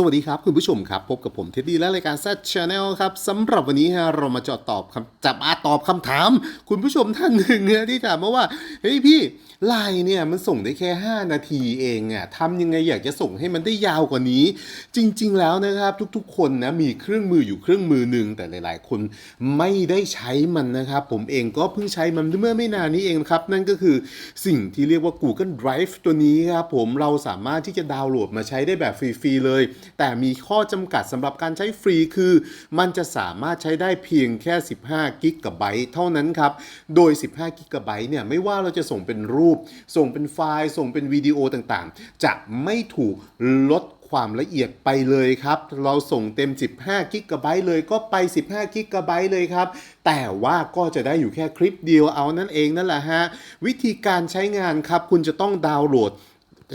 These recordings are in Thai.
สวัสดีครับ คุณผู้ชมครับ พบกับผมเท็ดดี้และรายการ Z Channel ครับสำหรับวันนี้ฮะเรามาจาะตอบคำจับอาตอบคำถาม คุณผู้ชมท่านหนึ่งที่ถามมาว่าเฮ้ยพี่ไลน์เนี่ยมันส่งได้แค่ 5 นาทีเองอะทำยังไงอยากจะส่งให้มันได้ยาวกว่านี้ จริง ๆ แล้วนะครับ ทุกๆ คนนะมีเครื่องมืออยู่เครื่องมือหนึ่งแต่หลาย ๆ คนไม่ได้ใช้มันนะครับ ผมเองก็เพิ่งใช้มันเมื่อไม่นานนี้เองครับ นั่นก็คือสิ่งที่เรียกว่า Google Drive ตัวนี้ครับผมเราสามารถที่จะดาวน์โหลดมาใช้ได้แบบฟรีๆเลยแต่มีข้อจำกัดสำหรับการใช้ฟรีคือ มันจะสามารถใช้ได้เพียงแค่ 15กิกะไบต์เท่านั้นครับ โดย 15กิกะไบต์เนี่ยไม่ว่าเราจะส่งเป็นรูป ส่งเป็นไฟล์ ส่งเป็นวิดีโอต่างๆ จะไม่ถูกลดความละเอียดไปเลยครับ เราส่งเต็ม 15กิกะไบต์เลยก็ไป 15กิกะไบต์เลยครับ แต่ว่าก็จะได้อยู่แค่คลิปเดียวเอานั่นเองนั่นแหละฮะ วิธีการใช้งานครับ คุณจะต้องดาวน์โหลด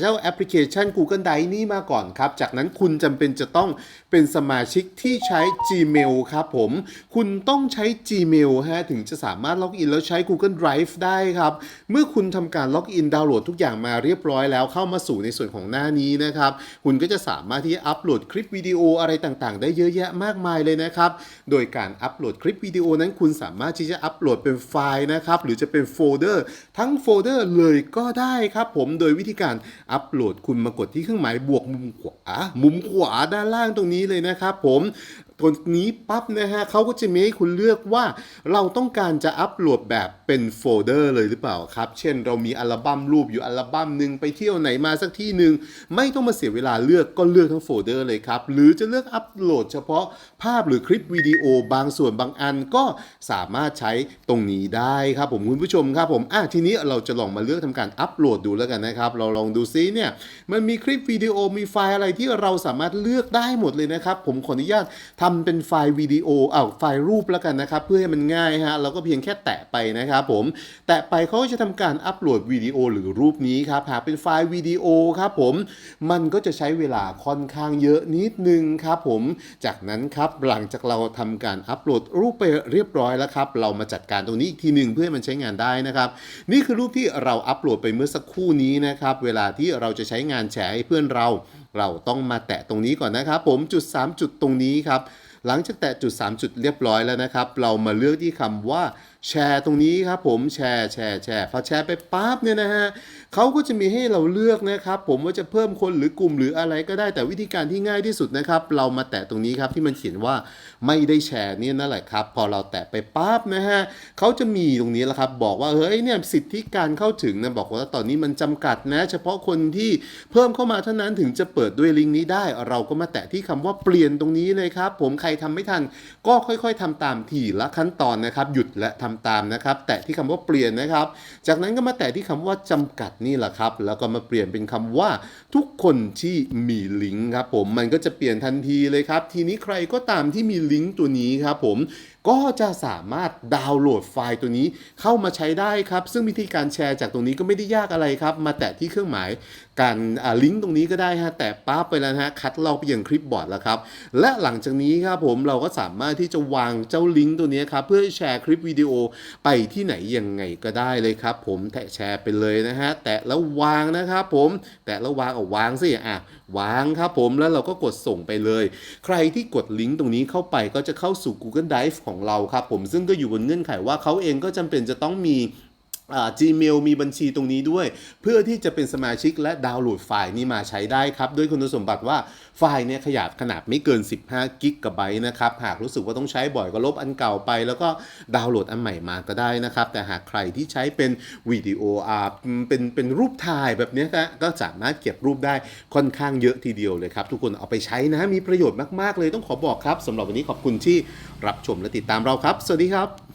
เจ้าแอปพลิเคชัน Google Drive นี่มาก่อนครับ จากนั้นคุณจำเป็นจะต้องเป็นสมาชิกที่ใช้ Gmail ครับผม คุณต้องใช้ Gmail ฮะถึงจะสามารถล็อกอินแล้วใช้ Google Drive ได้ครับ เมื่อคุณทำการล็อกอินดาวน์โหลดทุกอย่างมาเรียบร้อยแล้วเข้ามาสู่ในส่วนของหน้านี้นะครับ คุณก็จะสามารถที่จะอัปโหลดคลิปวิดีโออะไรต่างๆ ได้เยอะแยะมากมายเลยนะครับ โดยการอัปโหลดคลิปวิดีโอนั้นคุณสามารถที่จะอัปโหลดเป็นไฟล์นะครับ หรือจะเป็นโฟลเดอร์ ทั้งโฟลเดอร์เลยก็ได้ครับผม โดยวิธีการอัปโหลดคุณมากดที่เครื่องหมายบวกมุมขวา มุมขวาด้านล่างตรงนี้เลยนะครับผม ตัวนี้ปั๊บนะฮะเขาก็จะมีให้คุณเลือกว่าเราต้องการจะอัปโหลดแบบเป็นโฟลเดอร์เลยหรือเปล่าครับ เช่นเรามีอัลบั้มรูปอยู่อัลบั้มหนึ่งไปเที่ยวไหนมาสักที่หนึ่งไม่ต้องมาเสียเวลาเลือกก็เลือกทั้งโฟลเดอร์เลยครับ หรือจะเลือกอัปโหลดเฉพาะภาพหรือคลิปวิดีโอบางส่วนบางอันก็สามารถใช้ตรงนี้ได้ครับผมคุณผู้ชมครับผมอะทีนี้เราจะลองมาเลือกทำการอัปโหลดดูแล้วกันนะครับ เราลองดูซิเนี่ยมันมีคลิปวิดีโอมีไฟล์อะไรที่เราสามารถเลือกได้หมดเลยนะครับ ผมขออนุญาตทำเป็นไฟล์วิดีโออ้าวไฟล์รูปแล้วกันนะครับ เพื่อให้มันง่ายฮะเราก็เพียงแค่แตะไปนะครับผม แตะไปเขาก็จะทำการอัปโหลดวิดีโอหรือรูปนี้ครับหากเป็นไฟล์วิดีโอครับผม มันก็จะใช้เวลาค่อนข้างเยอะนิดนึงครับผม จากนั้นครับหลังจากเราทำการอัปโหลดรูปไปเรียบร้อยแล้วครับ เรามาจัดการตรงนี้อีกทีหนึ่งเพื่อให้มันใช้งานได้นะครับ นี่คือรูปที่เราอัปโหลดไปเมื่อสักครู่นี้นะครับ เวลาที่เราจะใช้งานแชร์ให้เพื่อนเรา เราต้องมาแตะตรงนี้ก่อนนะครับ ผมจุด 3 จุดตรงนี้ครับ หลังจากแตะจุด 3 จุดเรียบร้อยแล้วนะครับ เรามาเลือกที่คำว่าแชร์ตรงนี้ครับผมแชร์แชร์แชร์พอแชร์ไปปั๊บเนี่ยนะฮะเขาก็จะมีให้เราเลือกนะครับ ผมว่าจะเพิ่มคนหรือกลุ่มหรืออะไรก็ได้แต่วิธีการที่ง่ายที่สุดนะครับ เรามาแตะตรงนี้ครับที่มันเขียนว่าไม่ได้แชร์เนี่ยนั่นแหละครับ พอเราแตะไปปั๊บนะฮะเขาจะมีตรงนี้แหละครับ บอกว่าเฮ้ยเนี่ยสิทธิการเข้าถึงนะบอกว่าตอนนี้มันจำกัดนะ เฉพาะคนที่เพิ่มเข้ามาเท่านั้นถึงจะเปิดด้วยลิงก์นี้ได้ เราก็มาแตะที่คำว่าเปลี่ยนตรงนี้เลยครับ ผมใครทำไม่ทัน ก็ค่อยๆทำตามทีละขั้นตอนนะครับ หยุดและทำตามนะครับ แตะที่คำว่าเปลี่ยนนะครับ จากนั้นก็มาแตะที่คำว่าจำกัดนี่แหละครับ แล้วก็มาเปลี่ยนเป็นคำว่าทุกคนที่มีลิงก์ครับผมมันก็จะเปลี่ยนทันทีเลยครับ ทีนี้ใครก็ตามที่มีลิงก์ตัวนี้ครับผม ก็จะสามารถดาวน์โหลดไฟล์ตัวนี้เข้ามาใช้ได้ครับ ซึ่งวิธีการแชร์จากตรงนี้ก็ไม่ได้ยากอะไรครับ มาแตะที่เครื่องหมายการลิงก์ตรงนี้ก็ได้ฮะแตะปั๊บไปแล้วฮะคัดลอกไปยังคลิปบอร์ดแล้วครับ และหลังจากนี้ครับผมเราก็สามารถที่จะวางเจ้าลิงก์ตัวนี้ครับ เพื่อแชร์คลิปวิดีโอไปที่ไหนยังไงก็ได้เลยครับ ผมแตะแชร์ไปเลยนะฮะแตะแล้ววางนะครับผมแตะแล้ววางเอาวางสิอะวางครับผมแล้วเราก็กดส่งไปเลย ใครที่กดลิงก์ตรงนี้เข้าไปก็จะเข้าสู่ Google Drive ของเราครับผมซึ่งก็อยู่บนเงื่อนไขว่าเขาเองก็จำเป็นจะต้องมี Gmail มีบัญชีตรงนี้ด้วย เพื่อที่จะเป็นสมาชิกและดาวน์โหลดไฟล์นี้มาใช้ได้ครับ ด้วยคุณสมบัติว่าไฟล์เนี่ยขนาดขนาดไม่เกิน 15 กิกะไบต์นะครับ หากรู้สึกว่าต้องใช้บ่อยก็ลบอันเก่าไป แล้วก็ดาวน์โหลดอันใหม่มาก็ได้นะครับ แต่หากใครที่ใช้เป็นวิดีโออ่าเป็นเป็นรูปถ่ายแบบนี้ก็ก็สามารถเก็บรูปได้ค่อนข้างเยอะทีเดียวเลยครับ ทุกคนเอาไปใช้นะมีประโยชน์มากๆเลยต้องขอบอกครับสำหรับวันนี้ขอบคุณที่รับชมและติดตามเราครับ สวัสดีครับ